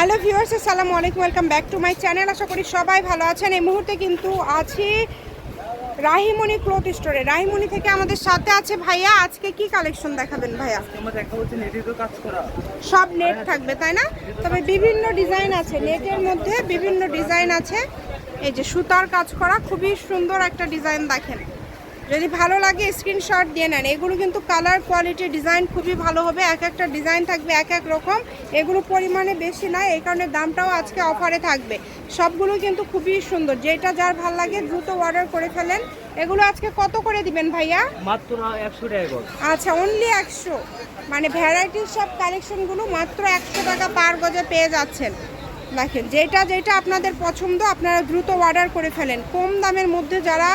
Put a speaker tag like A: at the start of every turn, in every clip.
A: Hello viewers আসসালামু আলাইকুম welcome back to my channel. আশা করি সবাই ভালো আছেন। এই মুহূর্তে কিন্তু আছি রাহিমণি ক্লথ স্টোরে। রাহিমণি থেকে আমাদের সাথে আছে ভাইয়া। আজকে কি কালেকশন দেখাবেন ভাইয়া? সব নেট থাকবে তাই না? তবে বিভিন্ন ডিজাইন আছে। নেটের মধ্যে বিভিন্ন ডিজাইন আছে। এই যে সুতার কাজ করা খুবই সুন্দর একটা ডিজাইন দেখেন। যদি ভালো লাগে স্ক্রিনশট দিয়ে নেন। এগুলো কিন্তু কালার কোয়ালিটি ডিজাইন খুবই ভালো হবে। এক একটা ডিজাইন থাকবে এক এক রকম। এগুলো পরিমাণে বেশি না এই কারণে দামটাও আজকে অফারে থাকবে। সবগুলো কিন্তু খুবই সুন্দর। যেটা যার ভালো লাগে দ্রুত অর্ডার করে ফেলেন। এগুলো আজকে কত করে দিবেন ভাইয়া?
B: মাত্র একশো টাকা
A: আচ্ছা অনলি একশো। মানে ভ্যারাইটির সব কালেকশনগুলো মাত্র একশো টাকা পার গজে পেয়ে যাচ্ছেন। দেখেন যেটা যেটা আপনাদের পছন্দ আপনারা দ্রুত অর্ডার করে ফেলেন। কম দামের মধ্যে যারা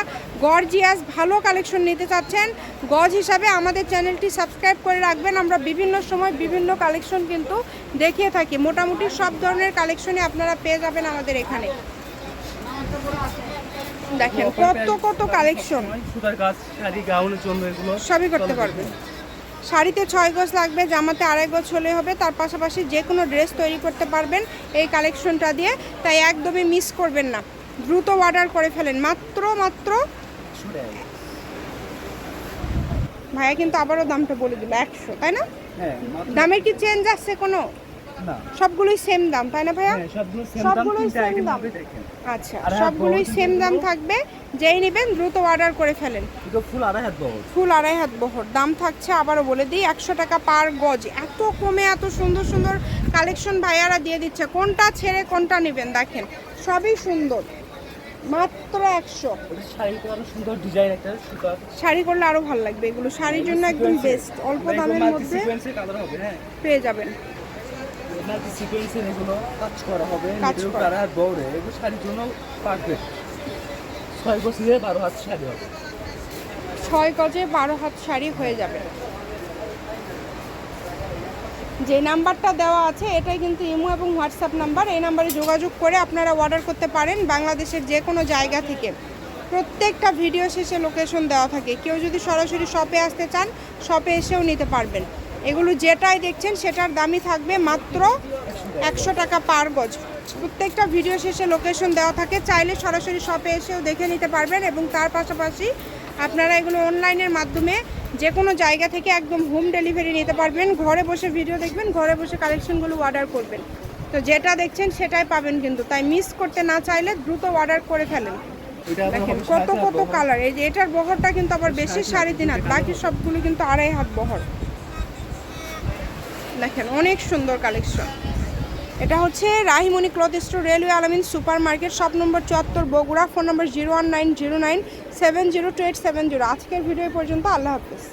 A: গর্জিয়াস ভালো কালেকশন নিতে চাচ্ছেন গজ হিসাবে আমাদের চ্যানেলটি সাবস্ক্রাইব করে রাখবেন। আমরা বিভিন্ন সময় বিভিন্ন কালেকশন কিন্তু দেখিয়ে থাকি। মোটামুটি সব ধরনের কালেকশনই আপনারা পেয়ে যাবেন আমাদের এখানে। দেখেন কত কত কালেকশন
B: সুতার কাজ শাড়ি গাউনের জন্য এগুলো
A: সবই করতে পারবেন। শাড়িতে ছয় গজ লাগবে জামাতে আড়াই গজ হলে হবে। তার পাশাপাশি যে কোনো ড্রেস তৈরি করতে পারবেন এই কালেকশনটা দিয়ে। তাই একদমই মিস করবেন না। দ্রুত অর্ডার করে ফেলেন। মাত্র মাত্র। ভাইয়া কিন্তু আবারও দামটা বলে দিল একশো তাই না?
B: হ্যাঁ
A: দামের কি চেঞ্জ আসছে কোনো? সবগুলোই সেম দাম তাই না ভাইয়া?
B: হ্যাঁ সবগুলো সেম দাম
A: সবগুলোই আচ্ছা সবগুলোই সেম দাম থাকবে। যেই নেবেন দ্রুত অর্ডার করে ফেলেন।
B: ফুল আড়াই হাত বহর
A: ফুল আড়াই হাত বহর দাম থাকছে আবারও বলে দিই একশো টাকা পার গজ। এত কমে এত সুন্দর সুন্দর কালেকশন ভাইয়ারা দিয়ে দিচ্ছে। কোনটা ছেড়ে কোনটা নেবেন দেখেন। সবই সুন্দর। মাত্র একশো। শাড়ি করলে আরও ভালো লাগবে। এগুলো শাড়ির জন্য একদম বেস্ট অল্প দামের মধ্যে
B: হ্যাঁ।
A: পেয়ে যাবেন।
B: সিকোয়েন্সের এগুলো কাজ করা হবে
A: করা।
B: হাত বহরে এগুলো শাড়ির জন্য পারফেক্ট ছয় বছরে বারো হাত শাড়ি হবে।
A: ছয় গজে বারো হাত শাড়ি হয়ে যাবে। যে নাম্বারটা দেওয়া আছে এটাই কিন্তু ইমো এবং হোয়াটসঅ্যাপ নাম্বার। এই নাম্বারে যোগাযোগ করে আপনারা অর্ডার করতে পারেন বাংলাদেশের যে কোনো জায়গা থেকে। প্রত্যেকটা ভিডিও শেষে লোকেশন দেওয়া থাকে। কেউ যদি সরাসরি শপে আসতে চান শপে এসেও নিতে পারবেন। এগুলো যেটাই দেখছেন সেটার দামই থাকবে মাত্র একশো টাকা পার গজ প্রত্যেকটা ভিডিও শেষে লোকেশন দেওয়া থাকে চাইলে সরাসরি শপে এসেও দেখে নিতে পারবেন এবং তার পাশাপাশি আপনারা এগুলো অনলাইনের মাধ্যমে যে কোনো জায়গা থেকে একদম হোম ডেলিভারি নিতে পারবেন। ঘরে বসে ভিডিও দেখবেন ঘরে বসে কালেকশনগুলো অর্ডার করবেন। তো যেটা দেখছেন সেটাই পাবেন কিন্তু তাই মিস করতে না চাইলে দ্রুত অর্ডার করে ফেলেন। দেখেন কত কত কালার এই যে এটার বহরটা কিন্তু আবার বেশি সাড়ে তিন হাত বাকি সবগুলো কিন্তু আড়াই হাত বহর। দেখেন, অনেক সুন্দর কালেকশন এটা হচ্ছে Rahimoni cloth store, railway Alamin super market shop number চুয়াত্তর, Bogura, phone number zero one nine zero nine seven zero two eight seven zero. আজকের ভিডিও পর্যন্ত, আল্লাহ হাফিজ।